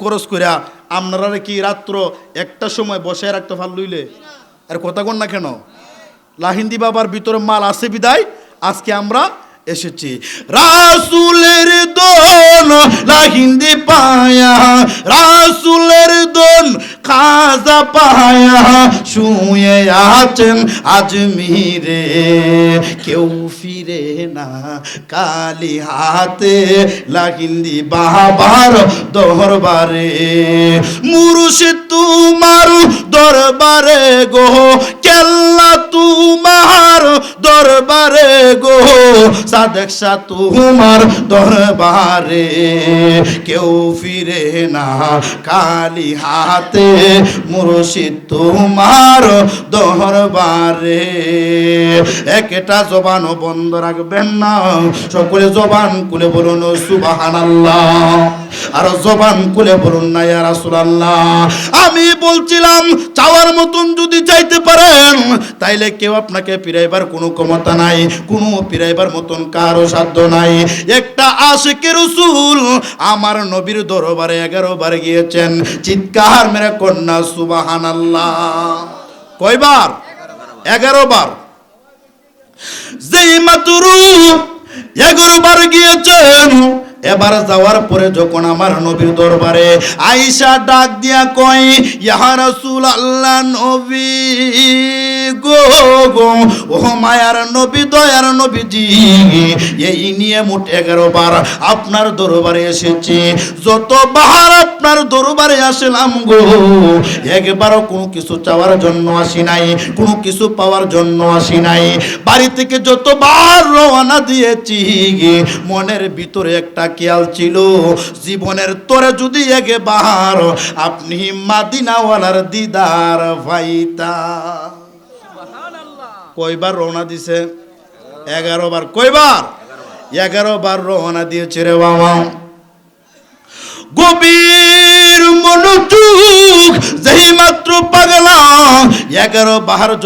খরচ আপনারা কি রাত্র একটা সময় রাখতে লইলে? আর কথা কন না কেন? লাহিন্দি বাবার ভিতরে মাল আছে বিদায়, আজকে আমরা এসেছি। রাসুলের দোন লাহিন্দি পায়া, রাসুলের দোন খাজা পায়া শুয়ে আছেন আজমিরে। কেউ ফিরে না, কালি হাতে লাগিন্দি বাবার দরবারে। মুরুষে তোমার দরবারে গো, কেল্লা তোমার দরবারে গো সাদেক তোমার দরবারে। কেউ ফিরে না কালি হাতে মুর্শিদ তোমার দরবারে। একটা জবানও বন্ধ রাখবেন না। সকলে জবান খুলে বলুন সুবাহান আর জবান খুলে বলুন না, ইয়া রাসূলুল্লাহ। আমি বলছিলাম, চাওয়ার মতন যদি চাইতে পারেন, তাইলে কেউ আপনাকে পিরাইবার কোনো ক্ষমতা নাই, কোনো পিরাইবার মতন কারও সাধ্য নাই। একটা আশিকে রসুল আমার নবীর দরবারে এগারো বার গিয়েছেন। চিৎকার মেরে কন্যা সুবাহান আল্লাহ কয়বার? এগারো বার। যেই মাতুরু এগারো বার গিয়েছেন। এবার যাওয়ার পরে যখন আমার নবীর দরবারে আইসা ডাক দিয়া কয় ইহার রাসূল আল্লাহ নবী। গো গো মায়ার নবী, দয়ার নবীজি, এই নিয়ে মোট আপনার দরবারে এসেছি। যত বাহার আপনার দরবারে আসলাম গো, একবারও কোনো কিছু চাওয়ার জন্য আসি নাই, কোনো কিছু পাওয়ার জন্য আসি নাই। বাড়ি থেকে যতবার রওনা দিয়েছি, মনের ভিতরে একটা খেয়াল ছিল, জীবনের তোরে যদি একবার আপনি মাদিনাওয়ালার দিদার ভাইতা। কয়বার রওনা দিছে? এগারো বার। কয়বার? এগারো বার রওনা দিয়েছে রে বাবা। গভীর মনোযোগ, যেই মাত্র এগারো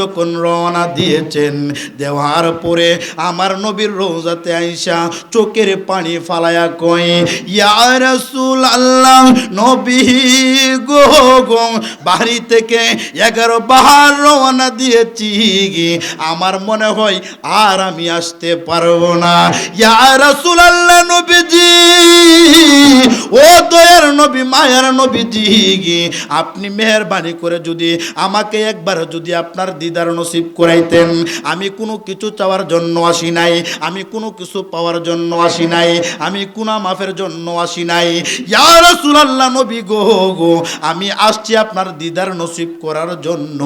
যখন রওনা দিয়েছেন, দেওয়ার পরে আমার নবীর রোজাতে আইসা চোখের পানি ফালায়া কয়, ইয়া রাসূল আল্লাহ নবী গো বাড়ি থেকে এগারো বাহার রওনা দিয়েছি আমার মনে হয় আর আমি আসতে পারব না। ইয়া রাসূল আল্লাহ নবীজি, ও দয়ার নবী, মায়ার নবীজি আপনি মেহরবানি করে যদি আমাকে একবার যদি আপনার দিদার নসিব করাইতেন, আমি কোনো কিছু চাওয়ার জন্য আসি নাই, আমি কোনো কিছু পাওয়ার জন্য আসি নাই, আমি কুনা মাফের জন্য আসি নাই। ইয়া রাসূলুল্লাহ নবী গো গো, আমি আসছি আপনার দিদার নসিব করার জন্য।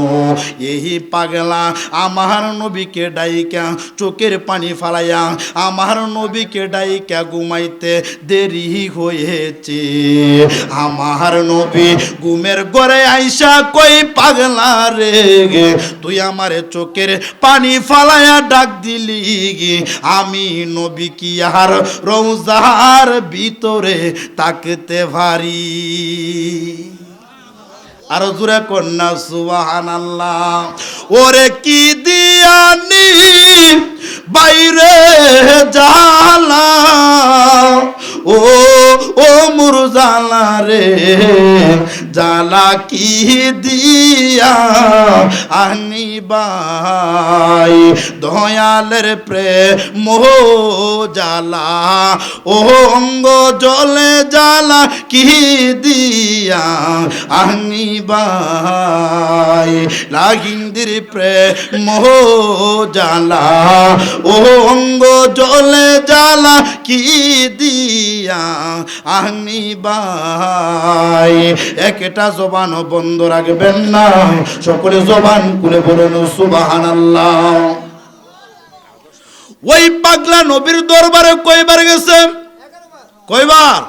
এই পাগলা আমার নবীকে ডাইকা চোখের পানি ফালাইয়া আমার নবীকে ডাইকা ঘুমাইতে দেরি হয়েছে। আমার নবী ঘুমের ঘরে আইসা কই পাগলা রে তুই আমার চোখের পানি ফালায়া ডাক দিলি গে। আমি নবী কি আর রৌজার ভিতরে তাকতে ভারি আর জুড়ে কন্যা সুবাহান আল্লাহ ওরে কি দিয়ানি জালা কি দিয়া আনিবাই দয়ালের দয়ালের প্রেম জালা ও অঙ্গ জলে জালা কি দিয়া আনি বাই? লাগিন্দির প্রেম জালা ও অঙ্গ জলে জালা কি দিয়া আনি বাই? একটা জবান বন্ধ রাখবেন না, সকলে জবান খুলে বলুন সুবাহান আল্লাহ ওই পাগলা নবীর দরবারে কয়বার গেছে? কয়বার?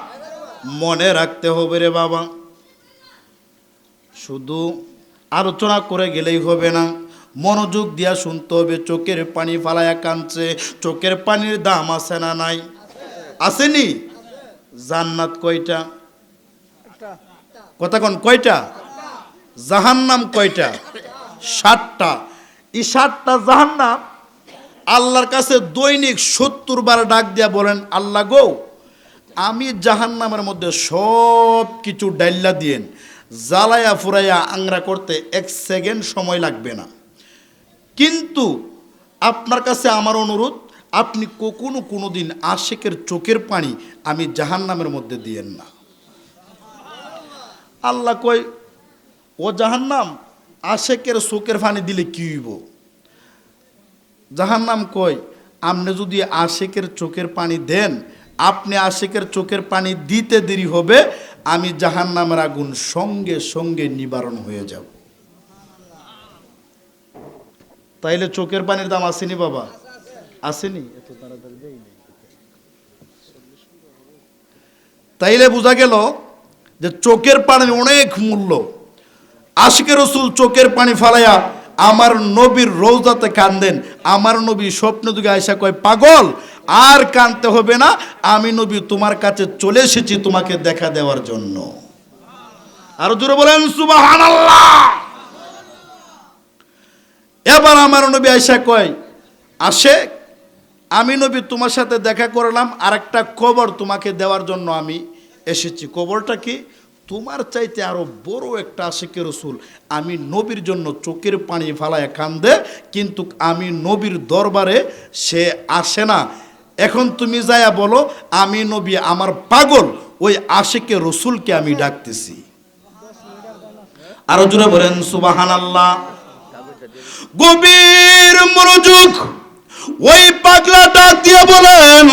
মনে রাখতে হবে রে বাবা। শুধু আলোচনা করে গেলেই হবে না। মনোযোগ দিয়া শুনতে হবে, চোখের পানি ফালায়া কাঁদছে। চোখের পানির দাম আছে না নাই? আসেনি? জান্নাত কয়টা? কোন, কয়টা? জাহান্নাম কয়টা? ষাটটা এই ষাটটা জাহান্নাম আল্লাহর কাছে দৈনিক সত্তর বার ডাক দিয়া বলেন, আল্লাহ গো, আমি জাহান্নামের মধ্যে সব কিছু ডাইল্লা দিয়েন। জ্বালায়া ফুরাইয়া আংরা করতে এক সেকেন্ড সময় লাগবে না। কিন্তু আপনার কাছে আমার অনুরোধ, আপনি কখনো কোনো দিন আশেকের চোখের পানি আমি জাহান্নামের মধ্যে দিয়েন না। আল্লাহ কই ও জাহান্নাম, আশেকের চোখের পানি দিলে কি হইব? জাহান্নাম কই আপনি যদি আশেকের চোখের পানি দেন, আপনি আশেকের চোখের পানি দিতে দেরি হবে আমি জাহান্নামের আগুন সঙ্গে সঙ্গে নিবারণ হয়ে যাব। তাইলে চোখের পানির দাম আসেনি বাবা? আসেনি? তাইলে বোঝা গেল যে চোখের পানির অনেক মূল্য। আশিকের রসুল চোখের পানি ফালাইয়া আমার নবীর রোজাতে কান্দেন। আমার নবী স্বপ্ন দুগে আয়সা কয়, পাগল আর কানতে হবে না, আমি নবী তোমার কাছে চলে এসেছি তোমাকে দেখা দেওয়ার জন্য। আরও জোরে বলেন সুবাহান এবার আমার নবী আয়সা কয়, আসে, আমি নবী তোমার সাথে দেখা করলাম আর একটা কবর তোমাকে দেওয়ার জন্য আমি এসেছি। কবরটা কি? তোমার চাইতে আরও বড় একটা আশেকে রসুল। আমি নবীর জন্য চোখের পানি ফালায় কান্দে, কিন্তু আমি নবীর দরবারে সে আসে না। এখন তুমি যায়া বলো, আমি নবী, আমার পাগল, ওই আশেকে রসুলকে আমি ডাকতেছি। আরও জুড়ে বলেন সুবাহান আল্লাহ গভীর মনোযোগ ওই পাগলাটা দিয়ে বলেন,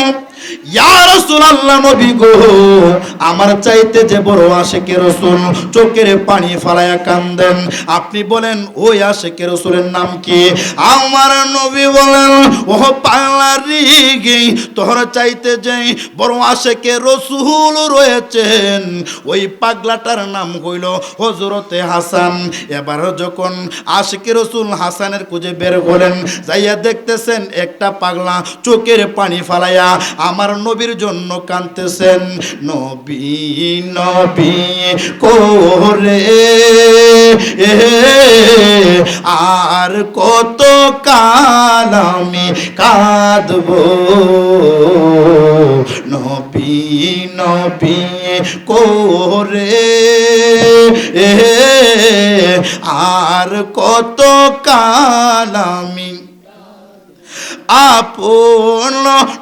ইয়া রাসূলুল্লাহ নবী গো। আমার চাইতে যে বড় আশেকে রসুল, চোখের পানি ফালায়া কান্দেন। আপনি বলেন, ওই আশেকে রসুলের নাম কি? আমার নবী বলেন ও পাগলা রিগি, তোর চাইতে যে বড় আশেকে রসুল রয়েছেন, ওই পাগলাটার নাম হইল হজরতে হাসান। এবার যখন আশেকে রসুল হাসানের খুঁজে বের করেন যাইয়া দেখতেছেন একটা পাগলা চোখের পানি ফালাইয়া আমার নবীর জন্য কানতেছেন নবী নবী, করে আর কত কাল আমি কাঁদব। নবী নবী, করে আর কত কাল আমি আপন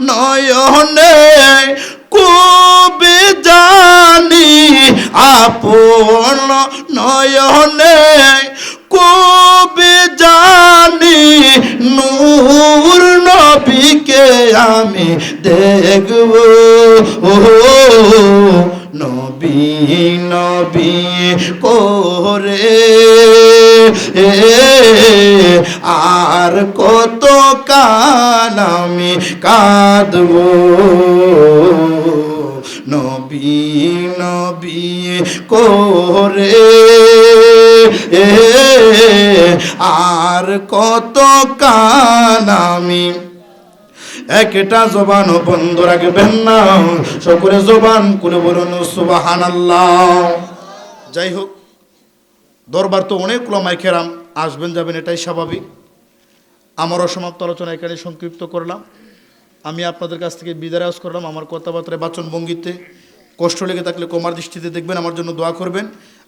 নয়নে কবে জানি, আপন নয়নে কবে জানি, নূর নবীকে আমি দেখব। ও নবী নবী করে। আর কত কাল আমি কাঁদব? নবী নবী করে আর কত কাল আমি একটা জবান বন্ধ রাখবেন না। সকলে জবান করে বলুন সুবাহান যাই হোক, দরবার তো অনেক লমাই খেরাম আসবেন, যাবেন, এটাই স্বাভাবিক। আমার অসমাপ্ত আলোচনা এখানে সংক্ষিপ্ত করলাম। আমি আপনাদের কাছ থেকে বিদায় আওয়াজ করলাম। আমার কথাবার্তায় বাচন ভঙ্গিতে কষ্ট লেগে থাকলে কমার দৃষ্টিতে দেখবেন, আমার জন্য দোয়া করবেন।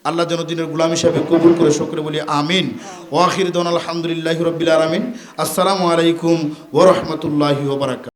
আল্লাহ যেন দিনের গুলাম হিসাবে কবুল করে, শকরে বলি, আমিন। ওয়াখির দন, আলহামদুলিল্লাহ রবিল আলমিন। আসসালামু আলাইকুম ওরহমতুল্লাহি ওবরাকাত